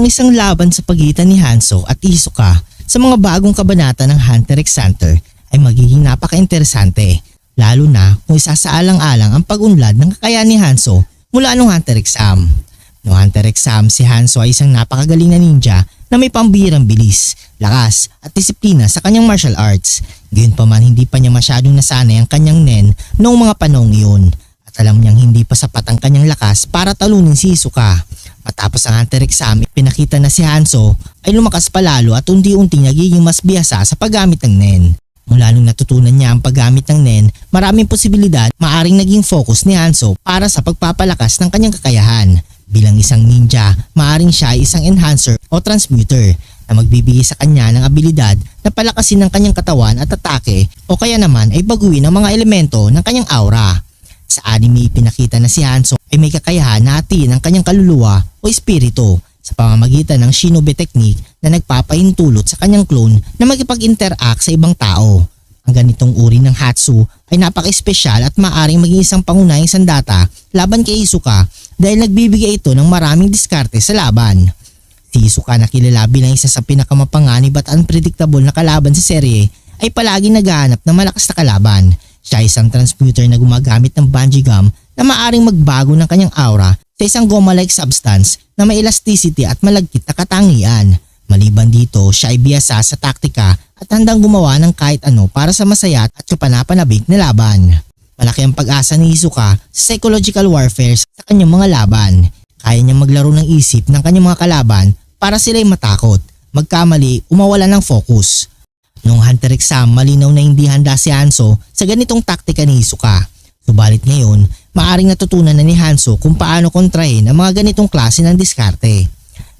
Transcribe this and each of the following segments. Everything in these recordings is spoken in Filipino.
ang isang laban sa pagitan ni Hanzo at Hisoka sa mga bagong kabanata ng Hunter x Hunter ay magiging napaka-interesante lalo na kung isasaalang-alang ang pag-unlad ng kakayahan ni Hanzo mula nung Hunter exam. Noong Hunter exam, si Hanzo ay isang napakagaling na ninja na may pambirang bilis, lakas at disiplina sa kanyang martial arts. Gayunpaman hindi pa niya masyadong nasanay ang kanyang nen noong mga panahong iyon at alam niyang hindi pa sapat ang kanyang lakas para talunin si Hisoka. Matapos ang Hunter exam, pinakita na si Hanzo ay lumakas palalo at unti-unti nagiging mas biyasa sa paggamit ng nen. Mula nung natutunan niya ang paggamit ng nen, maraming posibilidad maaring naging focus ni Hanzo para sa pagpapalakas ng kanyang kakayahan. Bilang isang ninja, maaring siya ay isang enhancer o transmuter na magbibigay sa kanya ng abilidad na palakasin ng kanyang katawan at atake o kaya naman ay baguhin ang mga elemento ng kanyang aura. Sa anime ipinakita na si Hanzo ay may kakayahan na hatiin ang kanyang kaluluwa o espiritu sa pamamagitan ng shinobi technique na nagpapahintulot sa kanyang clone na makipag-interact sa ibang tao. Ang ganitong uri ng Hatsu ay napaka-espesyal at maaring maging isang pangunahing sandata laban kay Isuka dahil nagbibigay ito ng maraming diskarte sa laban. Si Isuka na kilala bilang isa sa pinakamapanganib at unpredictable na kalaban sa serye ay palaging naghahanap ng malakas na kalaban. Siya isang transmuter na gumagamit ng bungee gum na maaring magbago ng kanyang aura sa isang goma-like substance na may elasticity at malagkit na katangian. Maliban dito, siya ay biyasa sa taktika at handang gumawa ng kahit ano para sa masaya at kapanapanabik na laban. Malaki ang pag-asa ni Hisoka sa psychological warfare sa kanyang mga laban. Kaya niyang maglaro ng isip ng kanyang mga kalaban para sila'y matakot, magkamali, umawala ng focus. Noong Hunter exam, malinaw na hindi handa si Hanzo sa ganitong taktika ni Hisoka. Subalit ngayon, maaring natutunan na ni Hanzo kung paano kontrahin ang mga ganitong klase ng diskarte.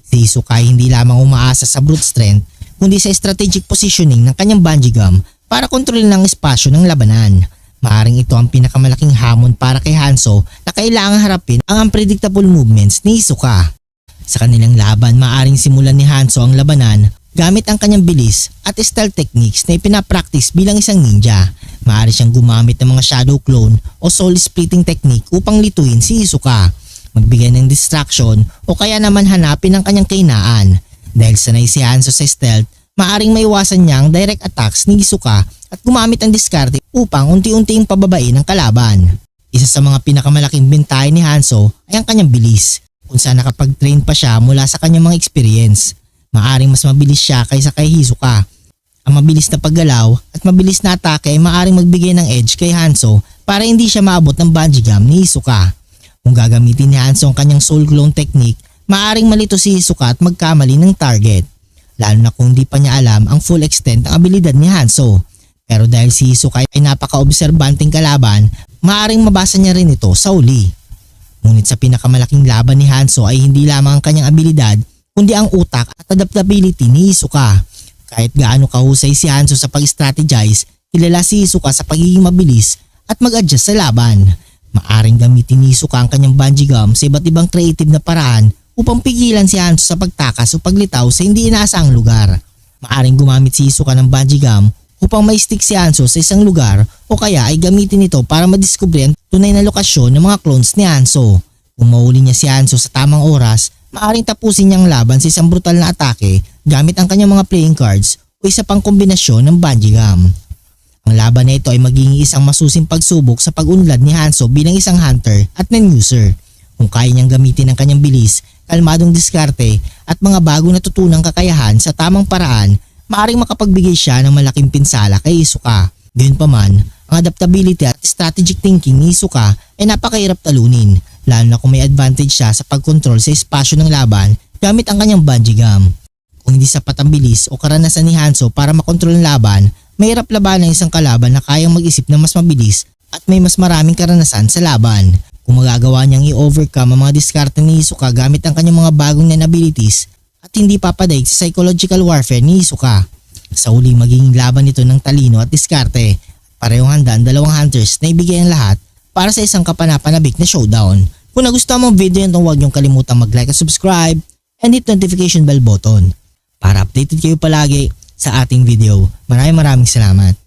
Si Hisoka hindi lamang umaasa sa brute strength, kundi sa strategic positioning ng kanyang gum para kontrolin ang espasyo ng labanan. Maaring ito ang pinakamalaking hamon para kay Hanzo na kailangang harapin ang unpredictable movements ni Hisoka. Sa kanilang laban, maaring simulan ni Hanzo ang labanan gamit ang kanyang bilis at stealth techniques na ipinapractice bilang isang ninja. Maaari siyang gumamit ng mga shadow clone o soul splitting technique upang lituin si Hisoka, magbigay ng distraction o kaya naman hanapin ang kanyang kainaan. Dahil sanay si Hanzo sa stealth, maaring maiwasan niya ang direct attacks ni Hisoka at gumamit ng diskarte upang unti-unting pababain ang kalaban. Isa sa mga pinakamalaking bintahe ni Hanzo ay ang kanyang bilis, kung saan nakapag-train pa siya mula sa kanyang mga experience. Maaring mas mabilis siya kaysa kay Hisoka. Ang mabilis na paggalaw at mabilis na atake ay maaring magbigay ng edge kay Hanzo para hindi siya maabot ng bungee gum ni Hisoka. Kung gagamitin ni Hanzo ang kanyang soul clone technique, maaring malito si Hisoka at magkamali ng target. Lalo na kung hindi pa niya alam ang full extent ng abilidad ni Hanzo. Pero dahil si Hisoka ay napaka-obserbanting kalaban, maaring mabasa niya rin ito sa uli. Ngunit sa pinakamalaking laban ni Hanzo ay hindi lamang ang kanyang abilidad kundi ang utak at adaptability ni Hisoka. Kahit gaano kahusay si Hanzo sa pag-strategize, kilala si Hisoka sa pagiging mabilis at mag-adjust sa laban. Maaring gamitin ni Hisoka ang kanyang bungee gum sa iba't ibang creative na paraan upang pigilan si Hanzo sa pagtakas o paglitaw sa hindi inaasang lugar. Maaring gumamit si Hisoka ng bungee gum upang ma-stick si Hanzo sa isang lugar o kaya ay gamitin ito para madiskubre ang tunay na lokasyon ng mga clones ni Hanzo. Kung mahuli niya si Hanzo sa tamang oras, maaring tapusin niyang laban sa isang brutal na atake gamit ang kanyang mga playing cards o isa pang kombinasyon ng bungee gum. Ang laban na ito ay magiging isang masusing pagsubok sa pag-unlad ni Hanzo bilang isang hunter at nen-user. Kung kaya niyang gamitin ang kanyang bilis, kalmadong diskarte at mga bagong natutunang kakayahan sa tamang paraan, maaring makapagbigay siya ng malaking pinsala kay Isuka. Gayunpaman, ang adaptability at strategic thinking ni Isuka ay napakahirap talunin, lalo na kung may advantage siya sa pagkontrol sa espasyo ng laban gamit ang kanyang bungee gum. Kung hindi sapat ang bilis o karanasan ni Hanzo para makontrol ang laban, mahirap laban ng isang kalaban na kayang mag-isip na mas mabilis at may mas maraming karanasan sa laban. Kung magagawa niyang i-overcome ang mga diskarte ni Isuka gamit ang kanyang mga bagong nen abilities at hindi papadaig sa psychological warfare ni Isuka. Sa uli magiging laban nito ng talino at diskarte. Parehong handa ang dalawang hunters na ibigay ang lahat para sa isang kapanapanabik na showdown. Kung nagustuhan mo ang video nito huwag niyong kalimutang mag-like at subscribe and hit notification bell button para updated kayo palagi sa ating video. Maraming maraming salamat.